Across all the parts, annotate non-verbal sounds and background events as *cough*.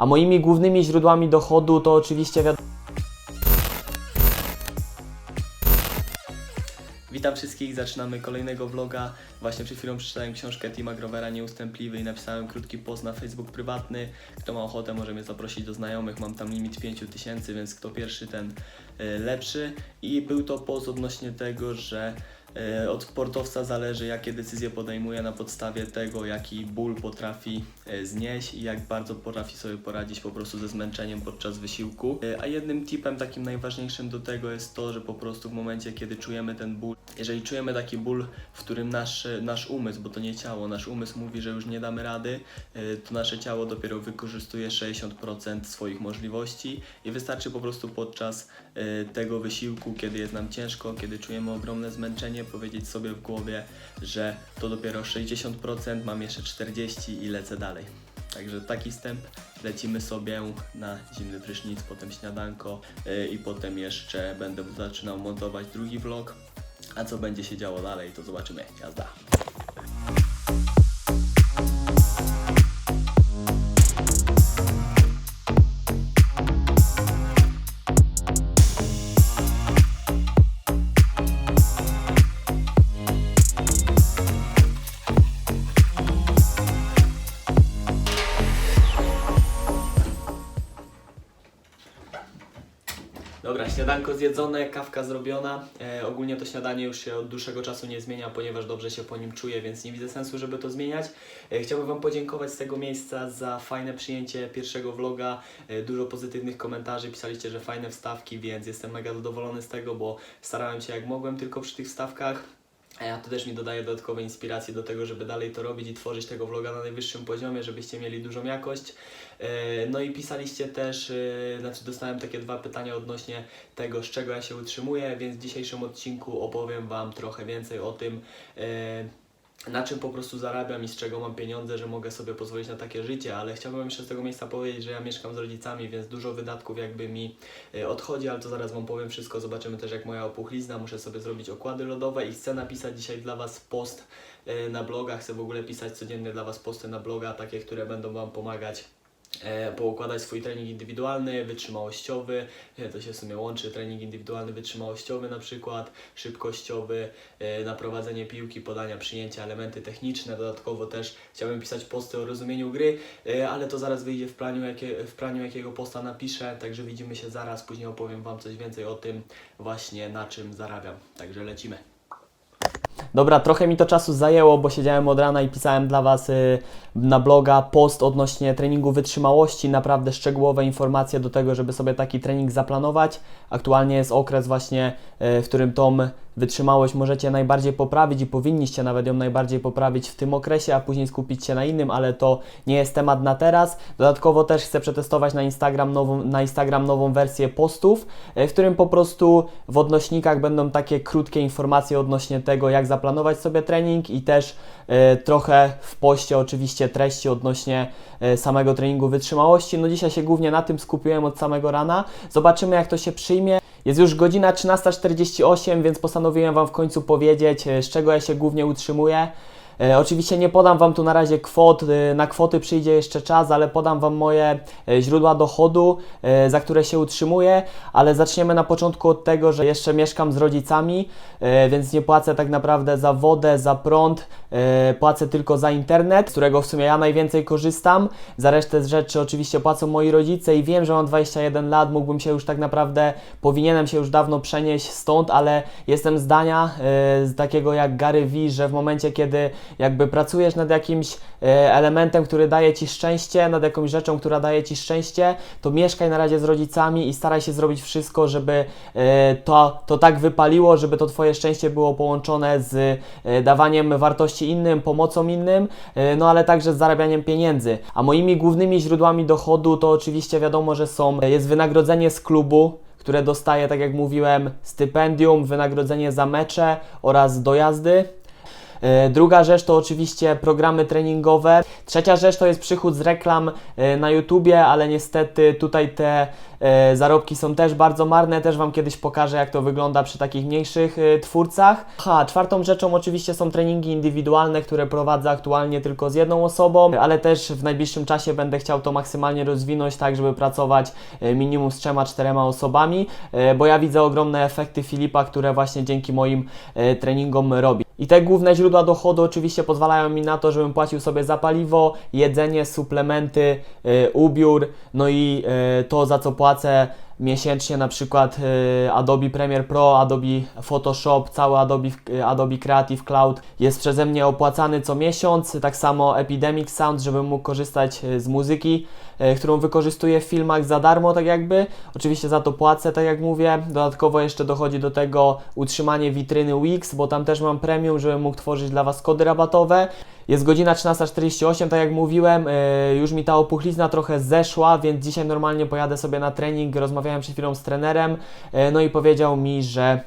A moimi głównymi źródłami dochodu to oczywiście wiadomo. Witam wszystkich, zaczynamy kolejnego vloga. Właśnie przed chwilą przeczytałem książkę Tima Grovera Nieustępliwy i napisałem krótki post na Facebook prywatny. Kto ma ochotę może mnie zaprosić do znajomych, mam tam limit 5000, więc kto pierwszy ten y, lepszy. I był to post odnośnie tego, że od sportowca zależy jakie decyzje podejmuje na podstawie tego jaki ból potrafi y, znieść i jak bardzo potrafi sobie poradzić po prostu ze zmęczeniem podczas wysiłku. Y, A jednym tipem takim najważniejszym do tego jest to, że po prostu w momencie kiedy czujemy ten ból, jeżeli czujemy taki ból, w którym nasz, nasz umysł, bo to nie ciało, nasz umysł mówi, że już nie damy rady, to nasze ciało dopiero wykorzystuje 60% swoich możliwości i wystarczy po prostu podczas tego wysiłku, kiedy jest nam ciężko, kiedy czujemy ogromne zmęczenie, powiedzieć sobie w głowie, że to dopiero 60%, mam jeszcze 40% i lecę dalej. Także taki wstęp, lecimy sobie na zimny prysznic, potem śniadanko y, i potem jeszcze będę zaczynał montować drugi vlog. A co będzie się działo dalej, to zobaczymy. Jazda. Dobra, śniadanko zjedzone, kawka zrobiona. E, ogólnie to śniadanie już się od dłuższego czasu nie zmienia, ponieważ dobrze się po nim czuję, więc nie widzę sensu, żeby to zmieniać. E, chciałbym Wam podziękować z tego miejsca za fajne przyjęcie pierwszego vloga. E, dużo pozytywnych komentarzy, pisaliście, że fajne wstawki, więc jestem mega zadowolony z tego, bo starałem się jak mogłem tylko przy tych wstawkach. A to też mi dodaje dodatkowej inspiracji do tego, żeby dalej to robić i tworzyć tego vloga na najwyższym poziomie, żebyście mieli dużą jakość. E, No i pisaliście też, e, znaczy dostałem takie dwa pytania odnośnie tego, z czego ja się utrzymuję, więc w dzisiejszym odcinku opowiem Wam trochę więcej o tym, e, na czym po prostu zarabiam i z czego mam pieniądze, że mogę sobie pozwolić na takie życie, ale chciałbym jeszcze z tego miejsca powiedzieć, że ja mieszkam z rodzicami, więc dużo wydatków jakby mi e, odchodzi, ale to zaraz Wam powiem wszystko, zobaczymy też jak moja opuchlizna, muszę sobie zrobić okłady lodowe i chcę napisać dzisiaj dla Was post e, na bloga, chcę w ogóle pisać codziennie dla Was posty na bloga, takie, które będą Wam pomagać poukładać swój trening indywidualny, wytrzymałościowy, e, to się w sumie łączy, trening indywidualny, wytrzymałościowy na przykład, szybkościowy, e, na prowadzenie piłki, podania, przyjęcia, elementy techniczne, dodatkowo też chciałbym pisać posty o rozumieniu gry, e, ale to zaraz wyjdzie w praniu, jakie, w praniu jakiego posta napiszę, także widzimy się zaraz, później opowiem Wam coś więcej o tym właśnie na czym zarabiam, także lecimy. Dobra, trochę mi to czasu zajęło, bo siedziałem od rana i pisałem dla Was y, na bloga post odnośnie treningu wytrzymałości, naprawdę szczegółowe informacje do tego, żeby sobie taki trening zaplanować. Aktualnie jest okres właśnie, y, w którym tą wytrzymałość możecie najbardziej poprawić i powinniście nawet ją najbardziej poprawić w tym okresie, a później skupić się na innym, ale to nie jest temat na teraz. Dodatkowo też chcę przetestować na Instagram nową, na Instagram nową wersję postów, y, w którym po prostu w odnośnikach będą takie krótkie informacje odnośnie tego, jak zaplanować sobie trening i też e, trochę w poście oczywiście treści odnośnie e, samego treningu wytrzymałości. No dzisiaj się głównie na tym skupiłem od samego rana. Zobaczymy jak to się przyjmie. Jest już godzina 13.48, więc postanowiłem Wam w końcu powiedzieć, e, z czego ja się głównie utrzymuję. E, oczywiście nie podam Wam tu na razie kwot, e, na kwoty przyjdzie jeszcze czas, ale podam Wam moje e, źródła dochodu, za które się utrzymuję, ale zaczniemy na początku od tego, że jeszcze mieszkam z rodzicami, więc nie płacę tak naprawdę za wodę, za prąd, płacę tylko za internet, z którego w sumie ja najwięcej korzystam. Za resztę rzeczy oczywiście płacą moi rodzice i wiem, że mam 21 lat, mógłbym się już tak naprawdę, powinienem się już dawno przenieść stąd, ale jestem zdania takiego jak Gary Vee, że w momencie, kiedy jakby pracujesz nad jakimś e, elementem, który daje Ci szczęście, nad jakąś rzeczą, która daje Ci szczęście, to mieszkaj na razie z rodzicami i staraj się zrobić wszystko, żeby e, to, to tak wypaliło, żeby to Twoje szczęście było połączone z e, dawaniem wartości innym, pomocą innym, no ale także z zarabianiem pieniędzy. A moimi głównymi źródłami dochodu to oczywiście wiadomo, że są, jest wynagrodzenie z klubu, które dostaję, tak jak mówiłem, stypendium, wynagrodzenie za mecze oraz dojazdy. E, Druga rzecz to oczywiście programy treningowe. Trzecia rzecz to jest przychód z reklam e, na YouTubie, ale niestety tutaj te e, zarobki są też bardzo marne. Też Wam kiedyś pokażę, jak to wygląda przy takich mniejszych twórcach. Ha, czwartą rzeczą oczywiście są treningi indywidualne, które prowadzę aktualnie tylko z jedną osobą, ale też w najbliższym czasie będę chciał to maksymalnie rozwinąć, tak żeby pracować minimum z trzema, czterema osobami, bo ja widzę ogromne efekty Filipa, które właśnie dzięki moim treningom robi. I te główne źródła dochodu oczywiście pozwalają mi na to, żebym płacił sobie za paliwo, jedzenie, suplementy, y, ubiór, no i y, to za co płacę miesięcznie na przykład y, Adobe Premiere Pro, Adobe Photoshop, cały Adobe, Adobe Creative Cloud jest przeze mnie opłacany co miesiąc, tak samo Epidemic Sound, żebym mógł korzystać z muzyki, którą wykorzystuję w filmach za darmo tak jakby, oczywiście za to płacę tak jak mówię, dodatkowo jeszcze dochodzi do tego utrzymanie witryny Wix, bo tam też mam premium, żebym mógł tworzyć dla Was kody rabatowe. Jest godzina 13.48, tak jak mówiłem, yy, już mi ta opuchlizna trochę zeszła, więc dzisiaj normalnie pojadę sobie na trening. Rozmawiałem przed chwilą z trenerem, yy, no i powiedział mi, że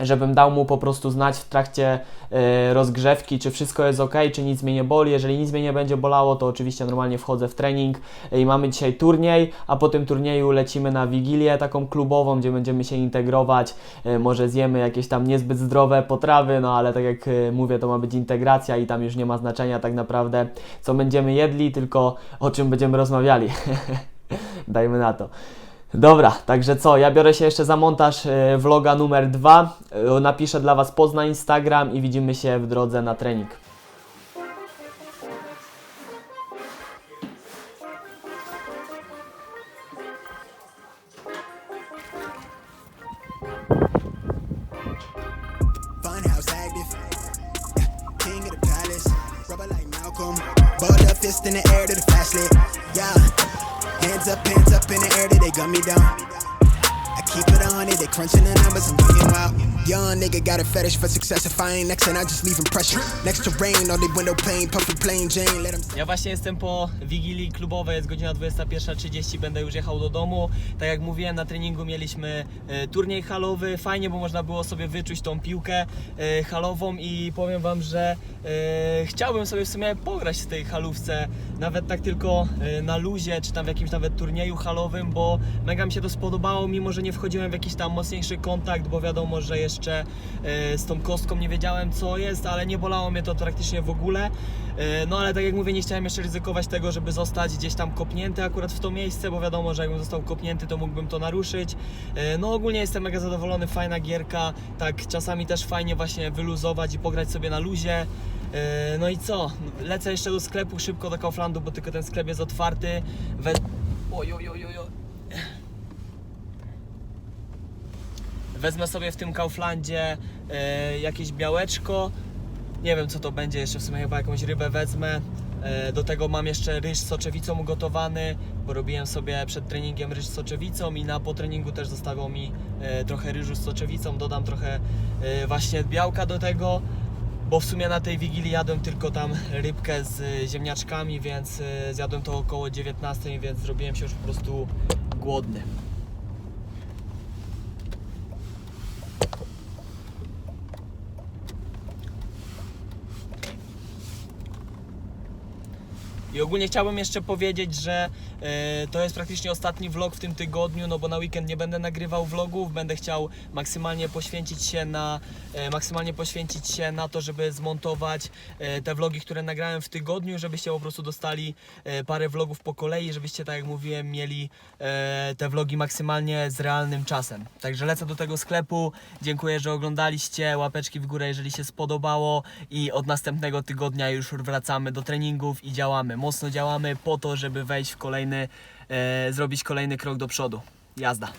żebym dał mu po prostu znać w trakcie yy, rozgrzewki, czy wszystko jest ok, czy nic mnie nie boli. Jeżeli nic mnie nie będzie bolało, to oczywiście normalnie wchodzę w trening yy, i mamy dzisiaj turniej, a po tym turnieju lecimy na wigilię taką klubową, gdzie będziemy się integrować. Yy, może zjemy jakieś tam niezbyt zdrowe potrawy, no ale tak jak mówię, to ma być integracja i tam już nie ma znaczenia tak naprawdę, co będziemy jedli, tylko o czym będziemy rozmawiali. *laughs* Dajmy na to. Dobra, także co, ja biorę się jeszcze za montaż e, vloga numer dwa. E, napiszę dla Was post na Instagram i widzimy się w drodze na trening. Fist in the air to the fast. Yeah. Hands up, hands up in the air they gun me down. I keep it on it, they crunching the numbers, I'm bugging out. Young nigga got a fetish for success. If I ain't next, then I just leave impression. Next to rain, the window pane, puffy plain Jane. Let Ja właśnie jestem po wigilii klubowej, jest godzina 21.30, będę już jechał do domu. Tak jak mówiłem, na treningu mieliśmy e, turniej halowy, fajnie, bo można było sobie wyczuć tą piłkę e, halową i powiem Wam, że e, chciałbym sobie w sumie pograć w tej halówce, nawet tak tylko na luzie, czy tam w jakimś nawet turnieju halowym, bo mega mi się to spodobało, mimo że nie wchodziłem w jakiś tam mocniejszy kontakt, bo wiadomo, że jeszcze e, z tą kostką nie wiedziałem co jest, ale nie bolało mnie to praktycznie w ogóle. E, No ale tak jak mówię, nie chciałem jeszcze ryzykować tego, żeby zostać gdzieś tam kopnięty akurat w to miejsce, bo wiadomo, że jakbym został kopnięty, to mógłbym to naruszyć. E, No ogólnie jestem mega zadowolony, fajna gierka, tak czasami też fajnie właśnie wyluzować i pograć sobie na luzie. No i co? Lecę jeszcze do sklepu szybko do Kauflandu, bo tylko ten sklep jest otwarty. We... Oj, oj, oj, oj, oj. Wezmę sobie w tym Kauflandzie e, jakieś białeczko. Nie wiem co to będzie, jeszcze w sumie chyba jakąś rybę wezmę. E, do tego mam jeszcze ryż z soczewicą ugotowany, bo robiłem sobie przed treningiem ryż z soczewicą i na po treningu też zostało mi e, trochę ryżu z soczewicą. Dodam trochę właśnie białka do tego, bo w sumie na tej wigilii jadłem tylko tam rybkę z ziemniaczkami, więc zjadłem to około 19, więc zrobiłem się już po prostu głodny. I ogólnie chciałbym jeszcze powiedzieć, że e, to jest praktycznie ostatni vlog w tym tygodniu, no bo na weekend nie będę nagrywał vlogów, będę chciał maksymalnie poświęcić się na e, maksymalnie poświęcić się na to, żeby zmontować e, te vlogi, które nagrałem w tygodniu, żebyście po prostu dostali e, parę vlogów po kolei, żebyście tak jak mówiłem mieli e, te vlogi maksymalnie z realnym czasem. Także lecę do tego sklepu. Dziękuję, że oglądaliście. Łapeczki w górę, jeżeli się spodobało i od następnego tygodnia już wracamy do treningów i działamy. Mocno działamy po to, żeby wejść w kolejny, e, zrobić kolejny krok do przodu. Jazda.